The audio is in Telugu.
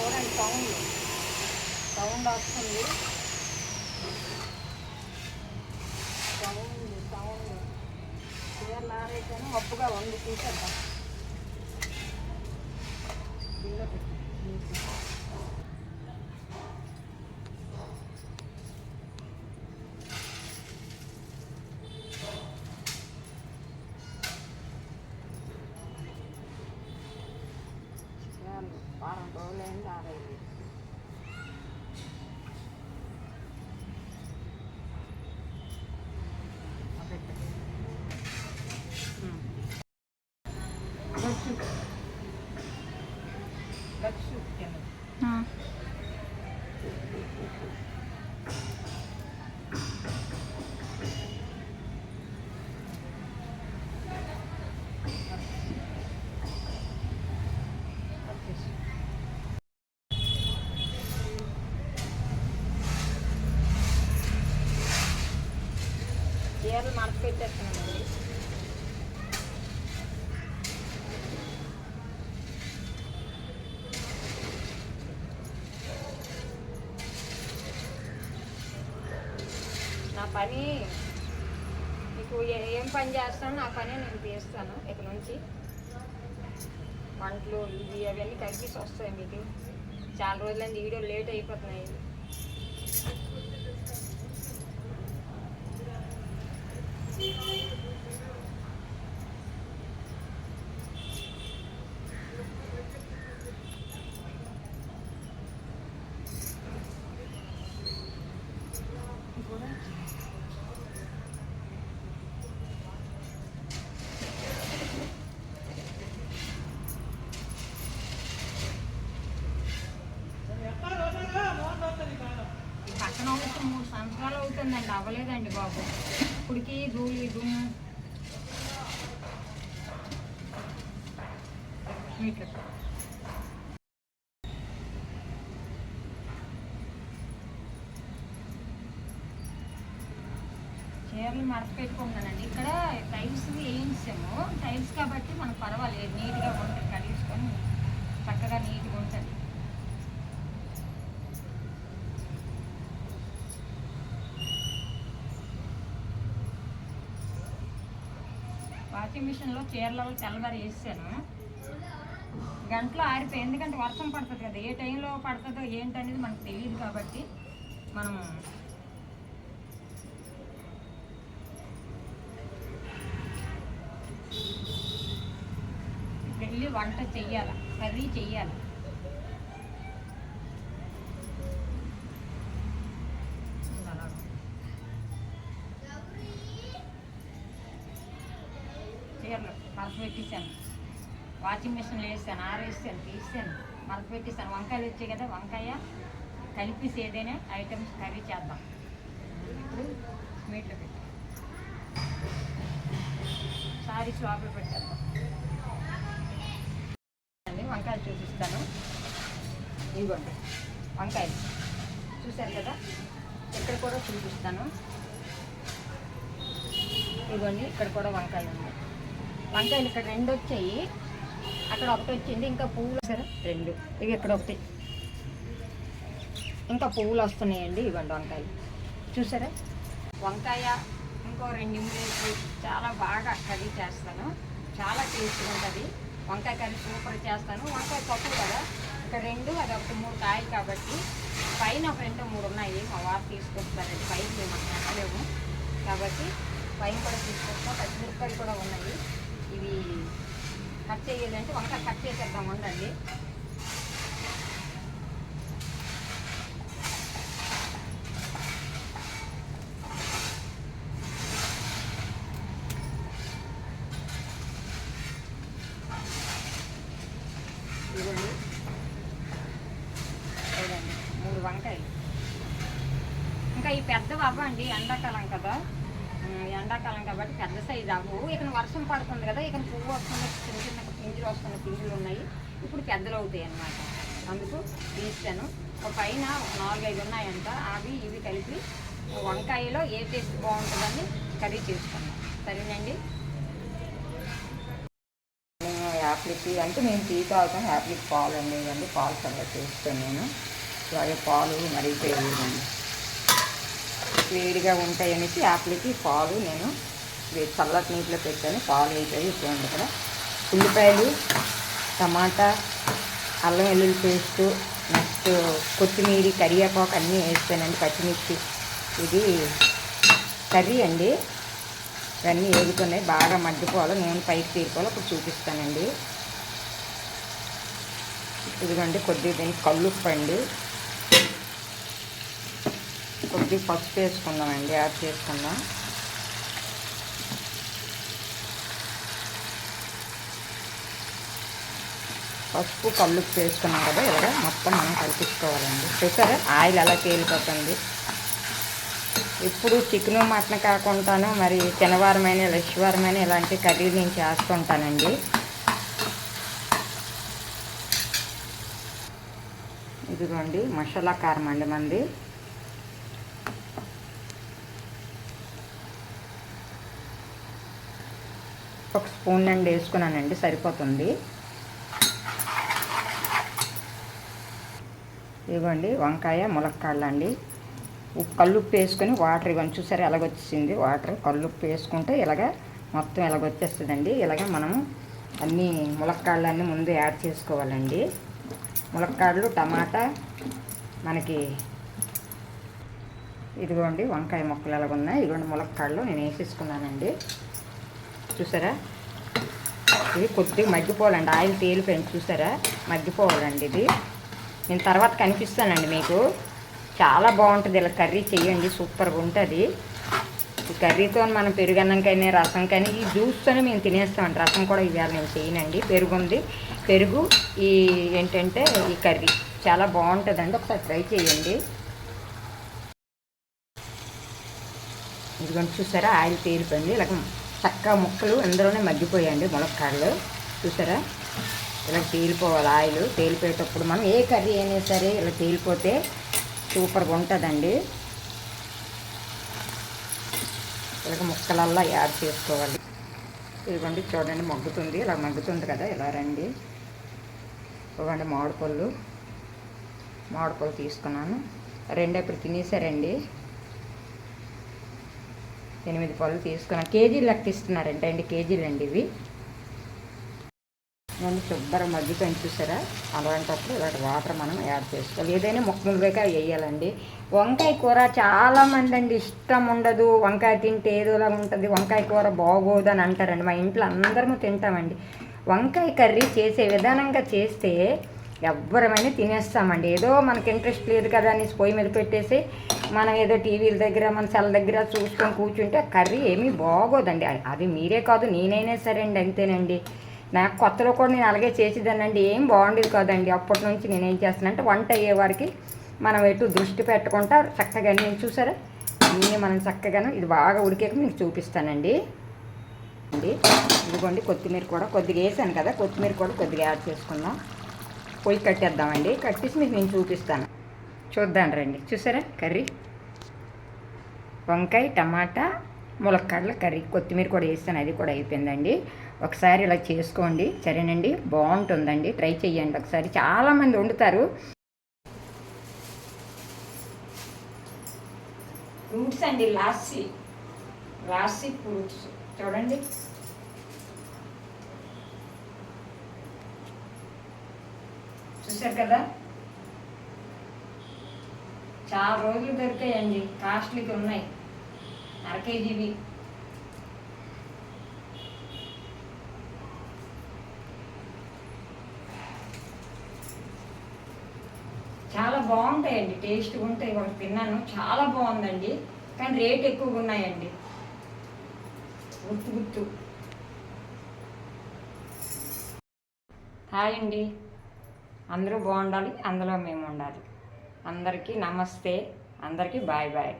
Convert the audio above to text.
చూడండి సౌండ్. సౌండ్ వస్తుంది. Sound sound. చీరలు ఆరైతేనే ఒప్పుగా ఉంది. తీసేద్దాం బిల్లు పెట్టి చీరలు వారం రోజులైంది ఆరైంది గచ్చు గచ్చు కింద మనకు పెట్టేస్తున్నామండి నా పని మీకు ఏ- ఏం పని చేస్తానో నా పని నేను తీస్తాను ఇక్కడ నుంచి. వంటలు ఇవి అవన్నీ కలిసి వస్తాయి మీకు. చాలా రోజులైంది వీడియో లేట్ అయిపోతున్నాయి ఈ పక్కన వచ్చి మూడు సంవత్సరాలు అవుతుందండి అవ్వలేదండి బాబు. ఇప్పటికి ధూళి దుమ్ము మీటర్ చీరలు మడత పెట్టుకుంటానండి ఇక్కడ టైల్స్ వేయించాము. టైల్స్ కాబట్టి మనకు పర్వాలేదు. నీట్గా ఉంటుంది కడిగించుకొని చక్కగా నీట్గా ఉంటుంది వాషింగ్ మిషన్లో చీరలలో తెల్లవారు వేసాను గంటలో ఆరిపోయి ఎందుకంటే వర్షం పడుతుంది కదా ఏ టైంలో పడుతుందో ఏంటనేది మనకు తెలియదు కాబట్టి మనం వెళ్ళి వంట చెయ్యాలి కర్రీ చెయ్యాలి అలాగా. చీరలు మరత పెట్టేశాను వాషింగ్ మిషన్లో వేసాను ఆరేసాను తీసాను. మరత పెట్టేశాను వంకాయలు వచ్చాయి కదా వంకాయ కలిపేసి ఏదైనా ఐటమ్స్ కర్రీ చేద్దాం. ఇప్పుడు స్వీట్లో పెట్టాను సారీ షాప్లో పెట్టేద్దాం. అండి వంకాయలు చూపిస్తాను. ఇదిగోండి వంకాయలు. చూశారు కదా? ఇక్కడ కూడా చూపిస్తాను. ఇదిగోండి ఇక్కడ కూడా వంకాయ ఉంది వంకాయలు ఇక్కడ రెండు వచ్చాయి. అక్కడ ఒకటి వచ్చింది ఇంకా పువ్వులు సరే రెండు. ఇవి ఇక్కడ ఒకటి? ఇంకా పువ్వులు వస్తున్నాయండి ఇవ్వండి వంకాయ చూసారా? వంకాయ ఇంకో రెండు మూడు చాలా బాగా కర్రీ చేస్తాను. చాలా టేస్ట్గా ఉంటుంది. వంకాయ కర్రీ సూపర్ చేస్తాను. వంకాయ పప్పు కదా? ఇక్కడ రెండు అది ఒకటి మూడు కాయలు కాబట్టి పైన ఒక రెండు మూడు ఉన్నాయి. మా వారు తీసుకొస్తారండి పైన మేము ఎక్కలేము కాబట్టి పైన కూడా తీసుకొస్తాం. పచ్చిమిరపకాయలు కూడా ఉన్నాయి. ఇవి కట్ చేయాలంటే వంకాయ కట్ చేసేద్దాం ఉండండి. ఇదిగోండి. చూడండి మూడు వంకాయలు. ఇంకా ఈ పెద్దవి అవ్వండి ఎండాకాలం కదా. ఎండాకాలం కాబట్టి పెద్ద సైజు అవ్వవు ఇక వర్షం పడుతుంది కదా ఇక పువ్వు వస్తుంది చిన్న చిన్న పింజులు వస్తున్న పింజులు ఉన్నాయి. ఇప్పుడు పెద్దలు అవుతాయి అన్నమాట. అందుకు తీస్తాను ఒక పైన ఒక నాలుగైదు ఉన్నాయంట. అవి ఇవి కలిపి వంకాయలో ఏ టేస్ట్ బాగుంటుందని కర్రీ చేసుకున్నాం సరేనండి? యాప్లికి అంటే మేము టీ తాగుతాం యాప్లకి పాలు అండి పాలు చల్ల చేస్తాను నేను. అలాగే పాలు మరిగిపోయేదండి వేడిగా ఉంటాయనేసి యాప్లకి పాలు నేను చల్లటి నీటిలో పెట్టాను. పాలు అయిపోయి ఇప్పుడు ఇక్కడ ఉల్లిపాయలు టమాటా అల్లం వెల్లుల్లి పేస్టు నెక్స్ట్ కొత్తిమీర కరివేపాకు అన్నీ వేస్తానండి పచ్చిమిర్చి. ఇది కర్రీ అండి. ఇవన్నీ ఏగుతున్నాయి బాగా మగ్గిపోవాలి. నూనె పైకి తీరుకోవాలి. అప్పుడు చూపిస్తానండి. ఇదిగోండి కొద్దిగా దీనికి కల్లుప్పు కొద్ది కొద్దిగా పసుపు వేసుకుందామండి యాడ్ చేసుకుందాం. పసుపు కల్లుప్పు వేసుకున్నాం కదా ఇలాగ మొత్తం మనం కలిపించుకోవాలండి చూసారా? ఆయిల్ ఎలా తేలిపోతుంది. ఇప్పుడు చికెన్ మటన్ కాకుండాను మరి శనివారమైన లక్షవారమైన ఇలాంటి కర్రీలు నేను చేస్తుంటానండి. ఇదిగోండి మసాలా కారం అండి మంది ఒక స్పూన్ అండి వేసుకున్నానండి సరిపోతుంది. ఇదిగోండి వంకాయ ములక్కాళ్ళు అండి కల్లుప్పు వేసుకొని వాటర్ ఇవన్నీ చూసారా ఎలాగొచ్చేసింది వాటర్ కల్లుప్పు వేసుకుంటే ఇలాగ మొత్తం ఎలాగొచ్చేస్తుందండి ఇలాగ మనము అన్నీ ములక్కాడలు అన్నీ ముందు యాడ్ చేసుకోవాలండి. ములక్కాడలు టమాటా మనకి ఇదిగోండి వంకాయ మొక్కలు ఎలాగ ఉన్నాయి ఇదిగోండి ములక్కాడలు నేను వేసేసుకున్నానండి. చూసారా? ఇది కొద్దిగా మగ్గిపోవాలండి. ఆయిల్ తేలిపోయింది చూసారా? మగ్గిపోవాలండి ఇది. నేను తర్వాత కనిపిస్తానండి మీకు. చాలా బాగుంటుంది. ఇలా కర్రీ చేయండి సూపర్గా ఉంటుంది. ఈ కర్రీతో మనం పెరుగన్నంకైనా రసం కానీ ఈ జ్యూస్తోనే మేము తినేస్తామండి. రసం కూడా ఇవ్వాలి నేను చేయనండి. పెరుగు ఉంది పెరుగు ఈ ఏంటంటే ఈ కర్రీ. చాలా బాగుంటుందండి. ఒకసారి ట్రై చేయండి. ఇదిగోండి చూసారా? ఆయిల్ తేలిపోయింది. ఇలా చక్కగా ముక్కలు అందులోనే మగ్గిపోయాయండి ములక్కాడలు చూసారా? ఇలా తేలిపోవాలి ఆయిల్ తేలిపోయేటప్పుడు మనం ఏ కర్రీ అయినా సరే ఇలా తేలిపోతే సూపర్గా ఉంటుందండి. ఇలాగ ముక్కలల్లా యాడ్ చేసుకోవాలి. ఇదిగోండి చూడండి మగ్గుతుంది. ఇలా మగ్గుతుంది కదా ఇలా రండి. ఇవ్వండి మామిడి పళ్ళు. మామిడి పళ్ళు తీసుకున్నాను. రెండు ఇప్పుడు తినేసారండి. ఎనిమిది పళ్ళు తీసుకున్నాను కేజీలు లెక్క ఇస్తున్నారంటే అండి కేజీలు అండి ఇవి. నన్ను శుభ్రం మగ్గిపోయి చూసారా? అలాంటప్పుడు ఇలాంటి వాటర్ మనం యాడ్ చేసుకోవాలి. ఏదైనా ముక్కలుగా వేయాలండి. వంకాయ కూర చాలామంది అండి ఇష్టం ఉండదు. వంకాయ తింటే ఏదోలా ఉంటుంది. వంకాయ కూర బాగోదు అని అంటారండి. మా ఇంట్లో అందరము తింటామండి. వంకాయ కర్రీ చేసే విధానంగా చేస్తే ఎవ్వరమైనా తినేస్తామండి. ఏదో మనకి ఇంట్రెస్ట్ లేదు కదా అని పొయ్యి మీద పెట్టేసి మనం ఏదో టీవీల దగ్గర మన సెల్ దగ్గర చూసుకొని కూర్చుంటే కర్రీ ఏమీ బాగోదండి. అది మీరే కాదు నేనైనా సరే అండి అంతేనండి. నాకు కొత్తలో కూడా నేను అలాగే చేసేదానండి ఏం బాగుండేది కాదండి. అప్పటి నుంచి నేనేం చేస్తానంటే వంట అయ్యే వారికి మనం ఎటు దృష్టి పెట్టకుండా చక్కగా నేను చూసారా? అన్నీ మనం చక్కగాను ఇది బాగా ఉడికాక మీకు చూపిస్తానండి. అండి ఇదిగోండి కొత్తిమీర కూడా కొద్దిగా వేసాను కదా కొత్తిమీర కూడా కొద్దిగా యాడ్ చేసుకుందాం. పొయ్యి కట్టేద్దామండి. కట్టేసి మీకు నేను చూపిస్తాను. చూద్దాం రండి. చూసారా? కర్రీ. వంకాయ టమాటా ములక్కాడల కర్రీ. కొత్తిమీర కూడా వేస్తాను. అది కూడా అయిపోయిందండి. ఒకసారి ఇలా చేసుకోండి. సరేనండి? బాగుంటుందండి. ట్రై చేయండి ఒకసారి. చాలామంది వండుతారు. ఫ్రూట్స్ అండి. లాస్సీ. లాస్సీ ఫ్రూట్స్. చూడండి. చూసారు కదా? చాలా రోజులు దొరికాయండి. కాస్ట్లీకి ఉన్నాయి. అర కేజీవి. చాలా బాగుంటాయండి. టేస్ట్ ఉంటాయి. ఒకటి తిన్నాను. చాలా బాగుందండి. కానీ రేట్ ఎక్కువగా ఉన్నాయండి. గుర్తు గుర్తు. హాయ్ అండి అందరూ బాగుండాలి అందులో మేము ఉండాలి. అందరికీ నమస్తే అందరికీ బాయ్ బాయ్.